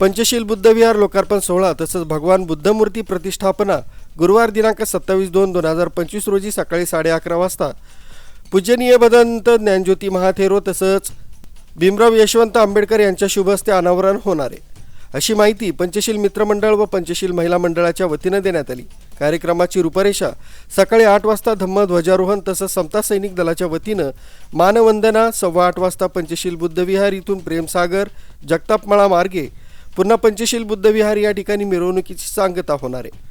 पंचशील बुद्धविहार लोकार्पण सोहळा तसंच भगवान बुद्धमूर्ती प्रतिष्ठापना गुरुवार दिनांक सत्तावीस दोन दोन हजार पंचवीस रोजी सकाळी साडे अकरा वाजता. पूजनीय भदंत ज्ञानज्योती महाथेरो तसंच भीमराव यशवंत आंबेडकर यांच्या शुभहस्ते अनावरण होणार. आहे अशी माहिती पंचशील मित्रमंडळ व पंचशील महिला मंडळाच्या वतीनं देण्यात आली. कार्यक्रमाची रूपरेषा सकाळी आठ वाजता धम्म ध्वजारोहण तसंच समता सैनिक दलाच्या वतीनं मानवंदना सव्वा आठ वाजता पंचशील बुद्धविहार इथून प्रेमसागर जगतापमळा मार्गे पुन्हा पंचशील बुद्धविहार या ठिकाणी मिरवणुकीची सांगता होणार आहे.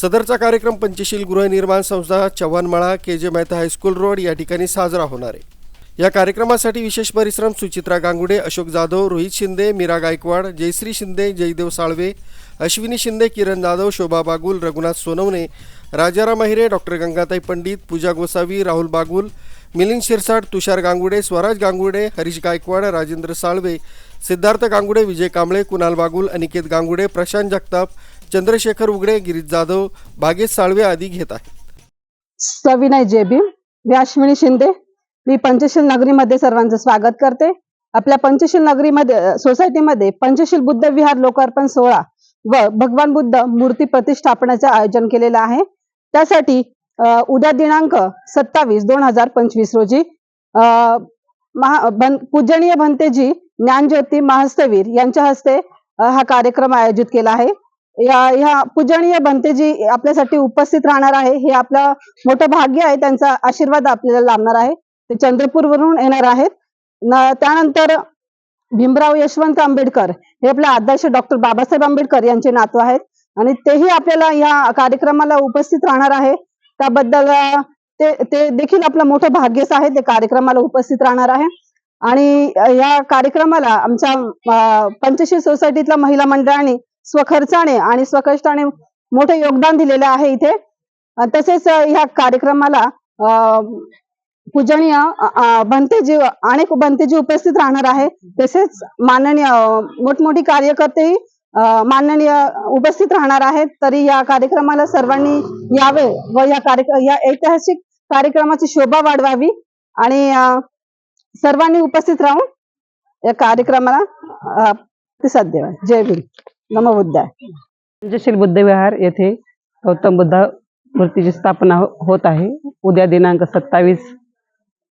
सदरचा कार्यक्रम पंचशील गृहनिर्माण संस्था चव्हाणमाळा के जे मेहता हायस्कूल रोड या ठिकाणी साजरा होणार आहे. या कार्यक्रमासाठी विशेष परिश्रम सुचित्रा गांगुडे अशोक जाधव रोहित शिंदे मीरा गायकवाड जयश्री शिंदे जयदेव साळवे अश्विनी शिंदे किरण जाधव शोभा बागुल रघुनाथ सोनवणे राजाराम अहिरे डॉक्टर गंगाताई पंडित पूजा गोसावी राहुल बागुल मिलिंद शिरसाट तुषार गांगुडे स्वराज गांगुडे हरीश गायकवाड राजेंद्र साळवे सिद्धार्थ गांगुडे विजय कांबळे कुणाल बागुल अनिकेत गांगुडे प्रशांत जगताप चंद्रशेखर उगडे गिरीश जाधव भागेश साळवे आदी घेत आहेत. सविनय जेबी मी अश्विनी शिंदे मी पंचशील नगरीमध्ये सर्वांचं स्वागत करते. आपल्या पंचशील नगरीमध्ये सोसायटीमध्ये पंचशील बुद्ध विहार लोकार्पण सोहळा व भगवान बुद्ध मूर्ती प्रतिष्ठापनाचे आयोजन केलेलं आहे. त्यासाठी उद्या दिनांक सत्तावीस दोन हजार पंचवीस रोजी महा पूजनीय भंतेजी ज्ञानज्योती महास्तवीर यांच्या हस्ते हा कार्यक्रम आयोजित केला आहे. या ह्या पूजनीय भंतेजी आपल्यासाठी उपस्थित राहणार आहे. हे आपलं मोठं भाग्य आहे. त्यांचा आशीर्वाद आपल्याला लाभणार आहे. ते चंद्रपूरवरून येणार आहेत. त्यानंतर भीमराव यशवंत आंबेडकर हे आपले आदर्श डॉक्टर बाबासाहेब आंबेडकर यांचे नातू आहेत. आणि तेही आपल्याला या कार्यक्रमाला उपस्थित राहणार आहे. त्याबद्दल ते ते देखील आपलं मोठं भाग्यच आहे ते कार्यक्रमाला उपस्थित राहणार आहे. आणि या कार्यक्रमाला आमच्या पंचशील सोसायटीतल्या महिला मंडळाने स्वखर्चाने आणि स्वकष्टाने मोठे योगदान दिलेले आहे इथे. तसेच या कार्यक्रमाला अं, पूजनीय भंतेजी अनेक भंतेजी उपस्थित राहणार आहे. तसेच माननीय मोठमोठी कार्यकर्तेही माननीय उपस्थित राहणार आहेत तरी या कार्यक्रमाला सर्वांनी यावे व या कार्यक्रम या ऐतिहासिक कार्यक्रमाची शोभा वाढवावी आणि सर्वांनी उपस्थित राहून या कार्यक्रमाला प्रतिसाद द्यावा. जय भीम. नमो बुद्धाय. पंचशील बुद्धविहार येथे गौतम बुद्ध मूर्तीची स्थापना हो-, होत आहे. उद्या दिनांक सत्तावीस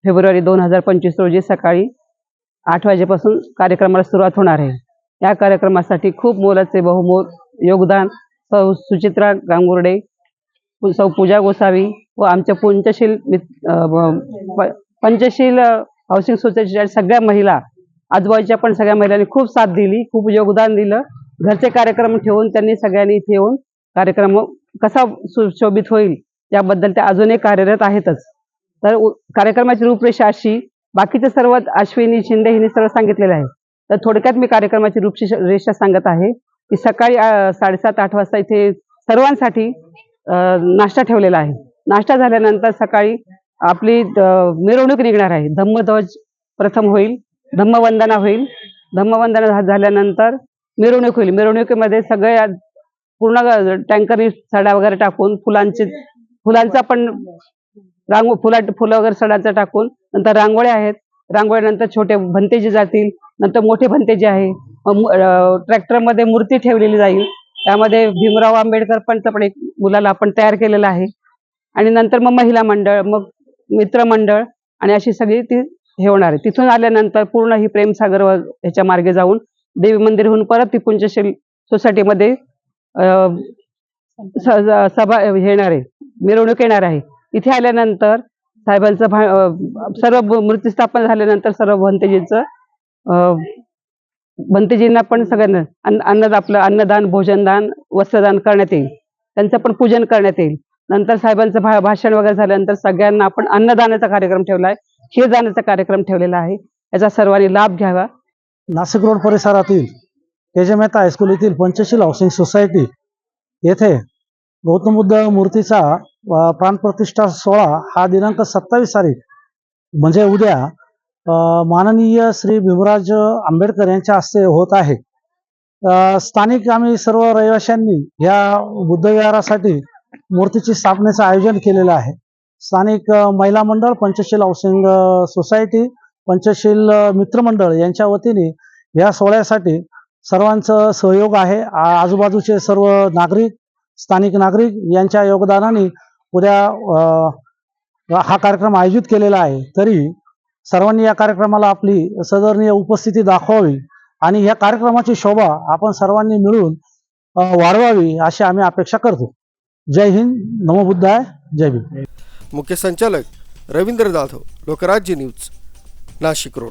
फेब्रुवारी दोन हजार पंचवीस रोजी सकाळी आठ वाजेपासून कार्यक्रमाला सुरुवात होणार आहे. या कार्यक्रमासाठी खूप मोलाचे बहुमोल योगदान. सौ सुचित्रा गांगुर्डे सौ पूजा गोसावी व आमच्या पंचशील पंचशील हाऊसिंग सोसायटीच्या सगळ्या महिला आजूबाजूच्या पण सगळ्या महिलांनी खूप साथ दिली खूप योगदान दिलं. घरचे कार्यक्रम ठेवून त्यांनी सगळ्यांनी इथे येऊन कार्यक्रम कसा सुशोभित होईल याबद्दल ते अजूनही कार्यरत आहेतच. तर कार्यक्रमाची रूपरेषा अशी बाकीचे सर्व अश्विनी शिंदे हिने सर्व सांगितलेलं आहे. तर थोडक्यात मी कार्यक्रमाची रूपरेषा सांगत आहे की सकाळी साडेसात आठ वाजता इथे सर्वांसाठी नाश्ता ठेवलेला आहे. नाश्ता झाल्यानंतर सकाळी आपली मिरवणूक निघणार आहे. धम्मध्वज प्रथम होईल धम्मवंदना होईल. धम्मवंदना झा- झाल्यानंतर मिरवणूक होईल. मिरवणुकीमध्ये सगळे पूर्ण टँकरनी सडा वगैरे टाकून फुलांचे फुलांचा पण रांगो फुला फुलं वगैरे सडाचं टाकून नंतर रांगोळ्या आहेत. रांगोळ्यानंतर छोटे भंतेजी जातील. नंतर मोठे भंतेजी आहे ट्रॅक्टरमध्ये मूर्ती ठेवलेली जाईल. त्यामध्ये भीमराव आंबेडकर पण पण एक मुलाला आपण तयार केलेलं आहे. आणि नंतर मग महिला मंडळ मग मित्रमंडळ आणि अशी सगळी ती हे होणार आहे. तिथून आल्यानंतर पूर्ण ही प्रेमसागर ह्याच्या मार्गे जाऊन देवी मंदिर होऊन परत ती पुंजशील सोसायटीमध्ये सभा येणार आहे. मिरवणूक येणार आहे. इथे आल्यानंतर साहेबांचं भा- सर्व मूर्ती स्थापन झाल्यानंतर सर्व भंतेजींचं भंतेजींना पण सगळ्यांना अन्न अन्नद आपलं अन्नदान भोजनदान वस्त्रदान करण्यात येईल. त्यांचं पण पूजन करण्यात येईल. नंतर साहेबांचं भा- भाषण वगैरे झाल्यानंतर सगळ्यांना आपण अन्नदानाचा कार्यक्रम ठेवला आहे जाण्याचा कार्यक्रम ठेवलेला आहे. याचा सर्वांनी लाभ घ्यावा. नाशिक रोड परिसरातील के मेहता हायस्कूल येथील पंचशील हाऊसिंग सोसायटी येथे गौतम बुद्ध मूर्तीचा प्राणप्रतिष्ठा सोहळा हा दिनांक सत्तावीस तारीख म्हणजे उद्या माननीय श्री भीमराज आंबेडकर यांच्या हस्ते होत आहे. स्थानिक आम्ही सर्व रहिवाशांनी या बुद्धविहारासाठी मूर्तीची स्थापनेचं आयोजन केलेलं आहे. स्थानिक महिला मंडळ पंचशील हाऊसिंग सोसायटी पंचशील मित्रमंडळ यांच्या वतीने या सोहळ्यासाठी सर्वांचं सहयोग आहे. आजूबाजूचे सर्व नागरिक स्थानिक नागरिक यांच्या योगदानाने उद्या हा कार्यक्रम आयोजित केलेला आहे. तरी सर्वांनी या कार्यक्रमाला आपली सदरणीय उपस्थिती दाखवावी आणि या कार्यक्रमाची शोभा आपण सर्वांनी मिळून वाढवावी अशी आम्ही अपेक्षा करतो. जय हिंद नमो बुद्धाय जय भीम. मुख्य संचालक रवींद्र जाधव लोकराज्य न्यूज नाशिक रोड.